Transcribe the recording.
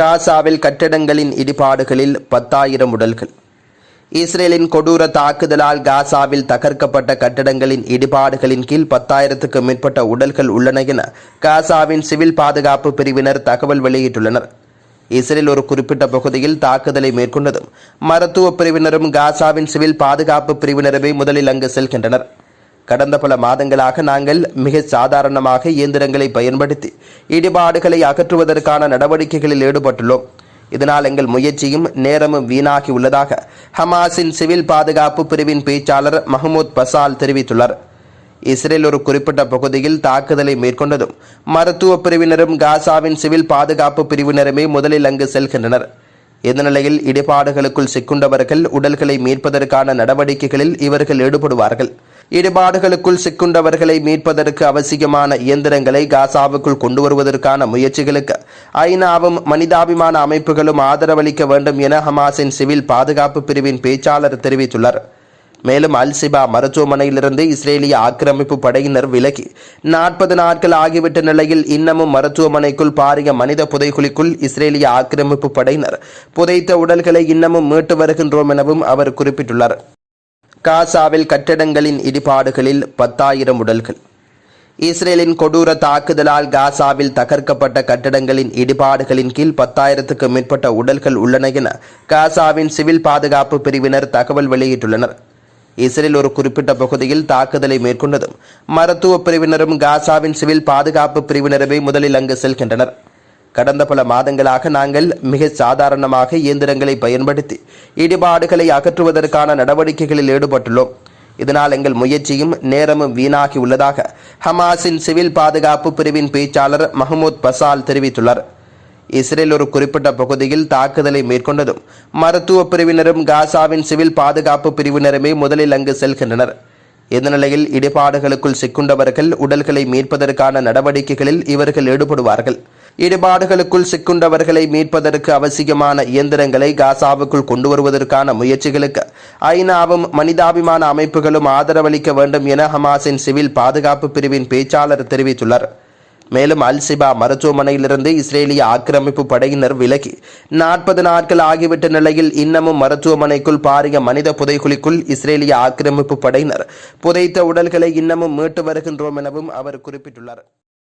காசாவில் கட்டடங்களின் இடிபாடுகளில் பத்தாயிரம் உடல்கள். இஸ்ரேலின் கொடூர தாக்குதலால் காசாவில் தகர்க்கப்பட்ட கட்டடங்களின் இடிபாடுகளின் கீழ் பத்தாயிரத்துக்கு மேற்பட்ட உடல்கள் உள்ளன என காசாவின் சிவில் பாதுகாப்பு பிரிவினர் தகவல் வெளியிட்டுள்ளனர். இஸ்ரேல் ஒரு குறிப்பிட்ட பகுதியில் தாக்குதலை மேற்கொண்டதும் மருத்துவ பிரிவினரும் காசாவின் சிவில் பாதுகாப்பு பிரிவினருமே முதலில் அங்கு செல்கின்றனர். கடந்த பல மாதங்களாக நாங்கள் மிக சாதாரணமாக இயந்திரங்களை பயன்படுத்தி இடிபாடுகளை அகற்றுவதற்கான நடவடிக்கைகளில் ஈடுபட்டுள்ளோம். இதனால் எங்கள் முயற்சியும் நேரமும் வீணாகி உள்ளதாக ஹமாஸின் சிவில் பாதுகாப்பு பிரிவின் பேச்சாளர் மஹமூத் பசால் தெரிவித்துள்ளார். இஸ்ரேல் ஒரு குறிப்பிட்ட பகுதியில் தாக்குதலை மேற்கொண்டதும் மருத்துவ பிரிவினரும் காசாவின் சிவில் பாதுகாப்பு பிரிவினருமே முதலில் அங்கு செல்கின்றனர். இந்த நிலையில் இடிபாடுகளுக்குள் சிக்குண்டவர்கள் உடல்களை மீட்பதற்கான நடவடிக்கைகளில் இவர்கள் ஈடுபடுவார்கள். இடிபாடுகளுக்குள் சிக்குண்டவர்களை மீட்பதற்கு அவசியமான இயந்திரங்களை காசாவுக்குள் கொண்டு வருவதற்கான முயற்சிகளுக்கு ஐநாவும் மனிதாபிமான அமைப்புகளும் ஆதரவளிக்க வேண்டும் என ஹமாஸின் சிவில் பாதுகாப்பு பிரிவின் பேச்சாளர் தெரிவித்துள்ளார். மேலும் அல்சிபா மருத்துவமனையிலிருந்து இஸ்ரேலிய ஆக்கிரமிப்பு படையினர் விலகி நாற்பது நாட்கள் ஆகிவிட்ட நிலையில் இன்னமும் மருத்துவமனைக்குள் பாரிய மனித புதைகுழிக்குள் இஸ்ரேலிய ஆக்கிரமிப்பு படையினர் புதைத்த உடல்களை இன்னமும் மீட்டு வருகின்றோம் எனவும் அவர் குறிப்பிட்டுள்ளார். காசாவில் கட்டடங்களின் இடிபாடுகளில் பத்தாயிரம் உடல்கள். இஸ்ரேலின் கொடூர தாக்குதலால் காசாவில் தகர்க்கப்பட்ட கட்டடங்களின் இடிபாடுகளின் கீழ் பத்தாயிரத்துக்கு மேற்பட்ட உடல்கள் உள்ளன என காசாவின் சிவில் பாதுகாப்பு பிரிவினர் தகவல் வெளியிட்டுள்ளனர். இஸ்ரேல் ஒரு குறிப்பிட்ட பகுதியில் தாக்குதலை மேற்கொண்டதும் மருத்துவ பிரிவினரும் காசாவின் சிவில் பாதுகாப்பு பிரிவினருமே முதலில் அங்கு செல்கின்றனர். கடந்த பல மாதங்களாக நாங்கள் மிக சாதாரணமாக இயந்திரங்களை பயன்படுத்தி இடிபாடுகளை அகற்றுவதற்கான நடவடிக்கைகளில் ஈடுபட்டுள்ளோம். இதனால் எங்கள் முயற்சியும் நேரமும் வீணாகி உள்ளதாக ஹமாஸின் சிவில் பாதுகாப்பு பிரிவின் பேச்சாளர் மஹமூத் பசால் தெரிவித்துள்ளார். இஸ்ரேல் ஒரு குறிப்பிட்ட பகுதியில் தாக்குதலை மேற்கொண்டதும் மருத்துவ பிரிவினரும் காசாவின் சிவில் பாதுகாப்பு பிரிவினருமே முதலில் அங்கு செல்கின்றனர். இந்த நிலையில் இடிபாடுகளுக்குள் சிக்குண்டவர்கள் உடல்களை மீட்பதற்கான நடவடிக்கைகளில் இவர்கள் ஈடுபடுவார்கள். இடிபாடுகளுக்குள் சிக்குண்டவர்களை மீட்பதற்கு அவசியமான இயந்திரங்களை காசாவுக்குள் கொண்டு வருவதற்கான முயற்சிகளுக்கு ஐநாவும் மனிதாபிமான அமைப்புகளும் ஆதரவளிக்க வேண்டும் என ஹமாஸின் சிவில் பாதுகாப்பு பிரிவின் பேச்சாளர் தெரிவித்துள்ளார். மேலும் அல்சிபா மருத்துவமனையிலிருந்து இஸ்ரேலிய ஆக்கிரமிப்பு படையினர் விலகி நாற்பது நாட்கள் ஆகிவிட்ட நிலையில் இன்னமும் மருத்துவமனைக்குள் பாரிய மனித புதைகுழிக்குள் இஸ்ரேலிய ஆக்கிரமிப்பு படையினர் புதைத்த உடல்களை இன்னமும் மீட்டு வருகின்றோம் எனவும் அவர் குறிப்பிட்டுள்ளார்.